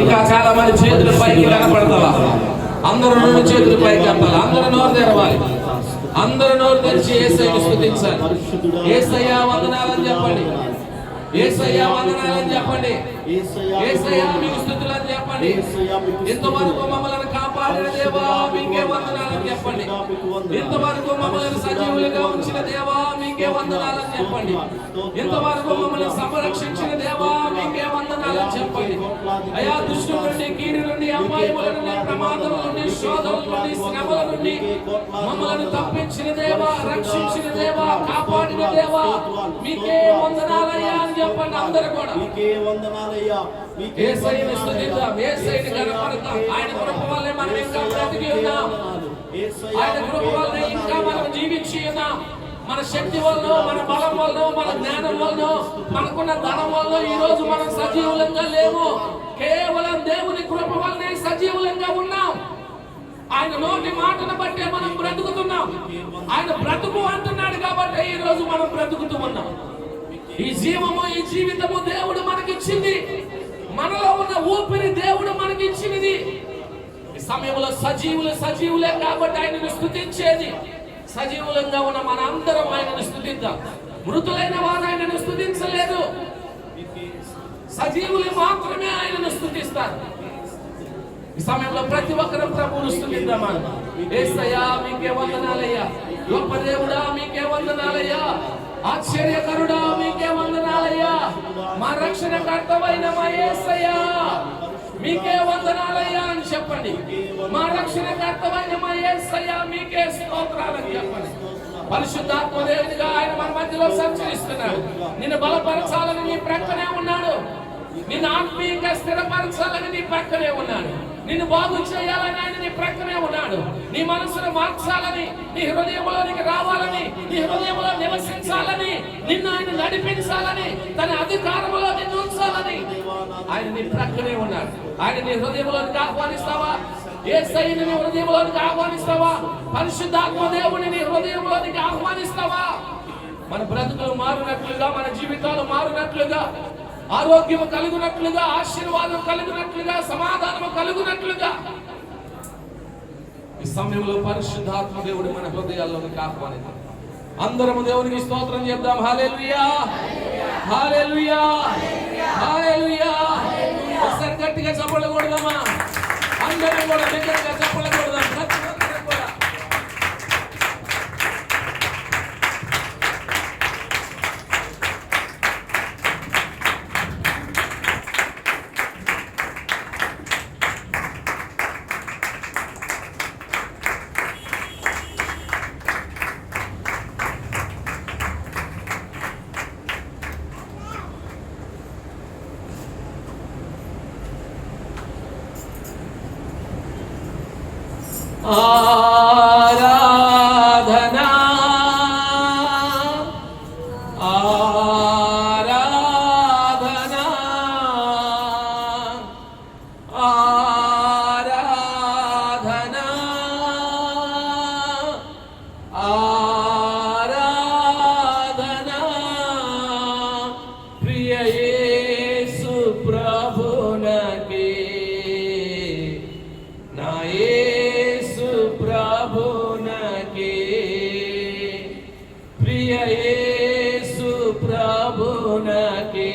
ఇంకా చాలా మంది చేతులు పైకి కనపడతావా అందరూ రెండు చేతులు పైకి ఎత్తాలి అందరూ నోరు తెరవాలి. అందరూ నోరు తెరిచి ఏసైని స్థుతించాలి ఏసయ్యా వందనాలని చెప్పండి. ఏసయ్యా వందనాలని చెప్పండి. ఏసయ్యా మీకు స్థుతులని చెప్పండి. ఇంతవరకు మమ్మల్ని కాపాడిన దేవా మీకే వందనాలని చెప్పండి. ఇంతవరకు మమ్మల్ని సజీవులుగా ఉంచిన దేవా మీకే వందనాలని చెప్పండి. ఇంతవరకు మమ్మల్ని సంరక్షించిన దేవా మీకే వందనాలని చెప్పండి. అయా దుష్టు నుండి కీడు నుండి అమ్మాయిల నుండి ప్రమాదం నుండి శోధన నుండి శ్రమల నుండి మమ్మల్ని తప్పించిన దేవా రక్షించిన దేవా కాపాడిన దేవా. మీకే వందనాలయ్యా అని చెప్పండి అందరూ కూడా. మీకే వందనాలయ్యా. ఏసైని ఏసైని ఆయన కృప వల్లే మనం ఇంకా బ్రతికి ఉన్నాం. ఆయన కృప వల్లే ఇంకా మనం జీవించి ఉన్నాం. మన శక్తి వల్ల మన బలం వల్ల మన జ్ఞానం వల్ల మనకున్న ధనం వల్ల ఈ రోజు మనం సజీవులంగా లేము. కేవలం దేవుని కృప వల్లనే సజీవులంగా ఉన్నాం. ఆయన నోటి మాటను బట్టే మనం బ్రతుకుతున్నాం. ఆయన బ్రతుకు అంటున్నాడు కాబట్టి ఈ రోజు మనం బ్రతుకుతూ ఉన్నాం. ఈ జీవము ఈ జీవితము దేవుడు మనకిచ్చింది. మనలో ఉన్న ఊపిరి దేవుడు మనకిచ్చినది. ఈ సమయంలో సజీవులు సజీవులే కాబట్టి ఆయనను స్థుతించేది. సజీవులంగా ఉన్న మన అందరం ఆయనను స్థుతిద్దాం. మృతులైన వారు ఆయనను స్థుతించలేదు. సజీవులు మాత్రమే ఆయనను స్థుతిస్తారు. ఈ సమయంలో ప్రతి ఒక్కరూ ప్రభువును స్థుతిద్దామా ఏసయ్యా మీకే వందనాలయ్యా. గొప్ప దేవుడా మీకే వందనాలయ్యా. ఆశ్చర్యకరుడా మీకే వందనాలయ్యా. మా రక్షణ కర్తమైన మా ఏసయ్యా. మీకే వందనాలయ్యా అని చెప్పండి. మా రక్షణ కర్తమైన మా ఏసయ్యా మీకే స్తోత్రాలని చెప్పండి. పరిశుద్ధాత్మ దేవుడిగా ఆయన మన మధ్యలో సంచరిస్తున్నాడు. నిన్ను బలపరచాలని నీ ప్రక్కనే ఉన్నాడు. నిన్ను ఆత్మీయంగా స్థిరపరచాలని నీ ప్రక్కనే ఉన్నాడు. నిన్ను బాగు చేయాలని ఆయన నీ ప్రక్కనే ఉన్నాడు. నీ మనసును మార్చాలని నీ హృదయంలోనికి రావాలని నీ హృదయంలో నివసించాలని నిన్ను ఆయన నడిపించాలని తన అధికారంలో నిన్ను ఉంచాలని ఆయన నీ ప్రక్కనే ఉన్నాడు. ఆయన నీ హృదయంలోనికి ఆహ్వానిస్తావా? ఏ సైని నీ హృదయంలోనికి ఆహ్వానిస్తావా? పరిశుద్ధాత్మ దేవుని నీ హృదయంలోనికి ఆహ్వానిస్తావా? మన బ్రతుకులు మారినట్లుగా మన జీవితాలు మారినట్లుగా ఆరోగ్యం కలుగునట్లుగా ఆశీర్వాదం కలుగునట్లుగా సమాధానం కలుగునట్లుగా. ఈ సమయంలో పరిశుద్ధాత్మ దేవుడు మన హృదయాల్లోనికి ఆహ్వానిద్దాం అందరము దేవునికి స్తోత్రం చెప్దాం హాలేలుయా హాలేలుయా హాలేలుయా ఒకసారి గట్టిగా చప్పట్లు కొడదామా అందరం కూడా దగ్గరగా చప్పట్లు కొడదాం ప్రతి ఒక్కరు కూడా ఆరాధనా আপনাকে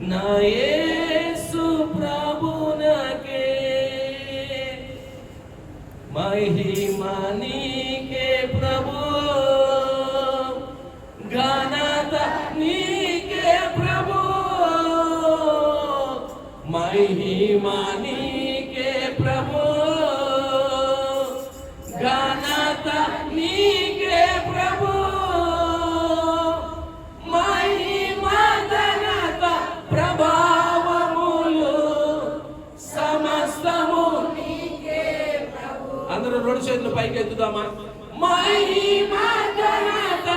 No. ye. అందరూ రెండు చేతులు పైకి ఎత్తుదామా మహిమా ఘనత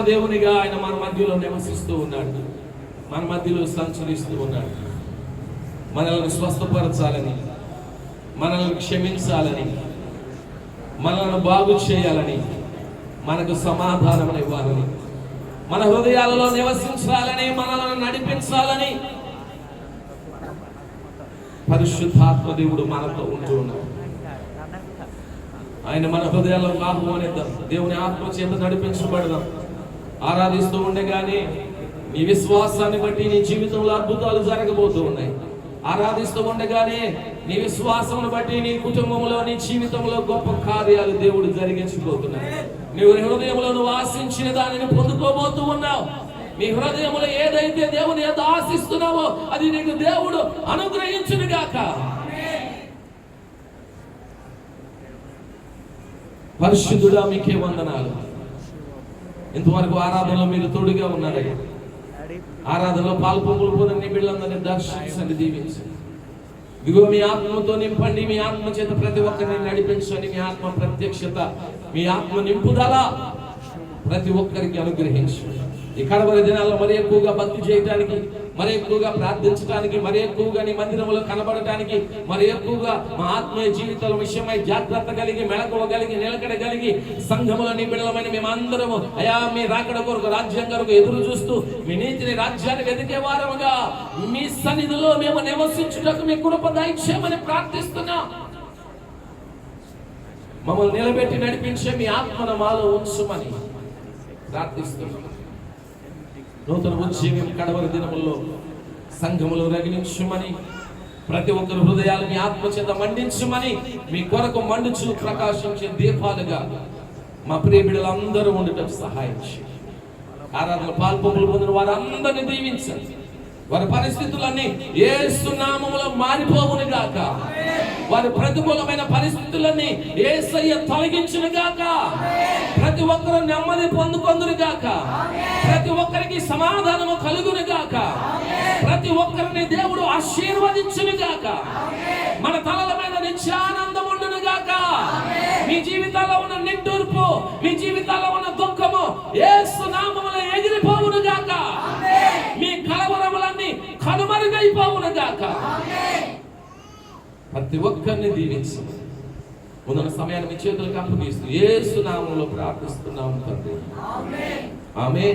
పరిశుద్ధాత్మ దేవునిగా ఆయన మన మధ్యలో నివసిస్తూ ఉన్నాడు. మన మధ్యలో సంచరిస్తూ ఉన్నాడు. మనల్ని స్వస్థపరచాలని మనల్ని క్షమించాలని మనల్ని బాగు చేయాలని మనకు సమాధానం ఇవ్వాలని మన హృదయాలలో నివసించాలని మనల్ని నడిపించాలని పరిశుద్ధాత్మ దేవుడు మనతో ఉంటూ ఉన్నాడు. ఆయన మన హృదయాల్లో ఆహ్వానిద్దాం దేవుని ఆత్మ చేత నడిపించబడదాం. ఆరాధిస్తూ ఉండగానే నీ విశ్వాసాన్ని బట్టి నీ జీవితంలో అద్భుతాలు జరగబోతూ ఉన్నాయి. ఆరాధిస్తూ ఉండగానే నీ విశ్వాసమును బట్టి నీ కుటుంబంలో నీ జీవితంలో గొప్ప కార్యాలు దేవుడు జరిగించబోతున్నాడు నీవు నీ హృదయంలో నువ్వు ఆశించిన దానిని పొందుకోబోతూ ఉన్నావు. నీ హృదయంలో ఏదైతే దేవుని ఏదో ఆశిస్తున్నావో అది నీకు దేవుడు అనుగ్రహించును గాక పరిశుద్ధుడా మీకే వందనాలు. ఇంతవరకు ఆరాధనలో మీరు తోడుగా ఉన్నారయ్యా ఆరాధనలో పాల్పొంగులు పోదని నీ బిడ్డలందరినీ దర్శించండి దీవించండి. ఇదిగో మీ ఆత్మతో నింపండి మీ ఆత్మ చేత ప్రతి ఒక్కరిని నడిపించండి మీ ఆత్మ ప్రత్యక్షత మీ ఆత్మ నింపుదల ప్రతి ఒక్కరికి అనుగ్రహించండి. ఈ కడవరి దినాల్లో మరి ఎక్కువగా భక్తి చేయటానికి మరి ఎక్కువగా ప్రార్థించడానికి మరి ఎక్కువగా నీ మందిరంలో కనబడటానికి మరి ఎక్కువగా మా ఆత్మీయ జీవితాల విషయమై జాగ్రత్త కలిగి మెళకువ కలిగి నిలకడ కలిగి సంఘములో నీ బిడలమైన మేమందరము అయా మీ రాకడ కొరకు రాజ్యం కొరకు ఎదురు చూస్తూ మీ నీతిని రాజ్యాన్ని వెతికే వారముగా మీ సన్నిధిలో మేము నివసించుటకు మీ కృప దయచేయమని ప్రార్థిస్తున్నాం. మమ్మల్ని నిలబెట్టి నడిపించే మీ ఆత్మను మాలో ఉంచుమని ప్రార్థిస్తున్నాం. నూతన ఉద్యమం కడవరి దినముల్లో సంఘములు రగిలించుమని ప్రతి ఒక్కరు హృదయాలు మీ ఆత్మ చేత మండించుమని మీ కొరకు మండుచు ప్రకాశించే దీపాలుగా మా ప్రియ బిడ్డలందరూ ఉండటం సహాయం ఆరాధన పాల్పొంపులు పొందిన వారందరినీ దీవించండి. వారి పరిస్థితులన్నీ ఏసు నామములో మారిపోవును గాక. వారి ప్రతికూలమైన పరిస్థితులన్నీ ఏసయ్య తొలగించును గాక. ప్రతి ఒక్కరు నెమ్మది పొందుకొందురు గాక. ప్రతి ఒక్కరికి సమాధానము కలుగును గాక. ప్రతి ఒక్కరిని దేవుడు ఆశీర్వదించును గాక. మన తలల మీద నిత్యానందం ఉండును గాక. మీ జీవితాల్లో ఉన్న నిట్టూర్పు మీ జీవితాల్లో ఉన్న దుఃఖము ఏసు నామములు ఎగిరిపోవును గాక. మీ కలవరములన్నీ కనుమరుగైపోవును గాక. ప్రతి ఒక్కరిని దీవించు. ఉన్న సమయాన్ని మీ చేతులకు అప్పగిస్తూ ఏసు నామంలో ప్రార్థిస్తున్నాము తండ్రి. ఆమె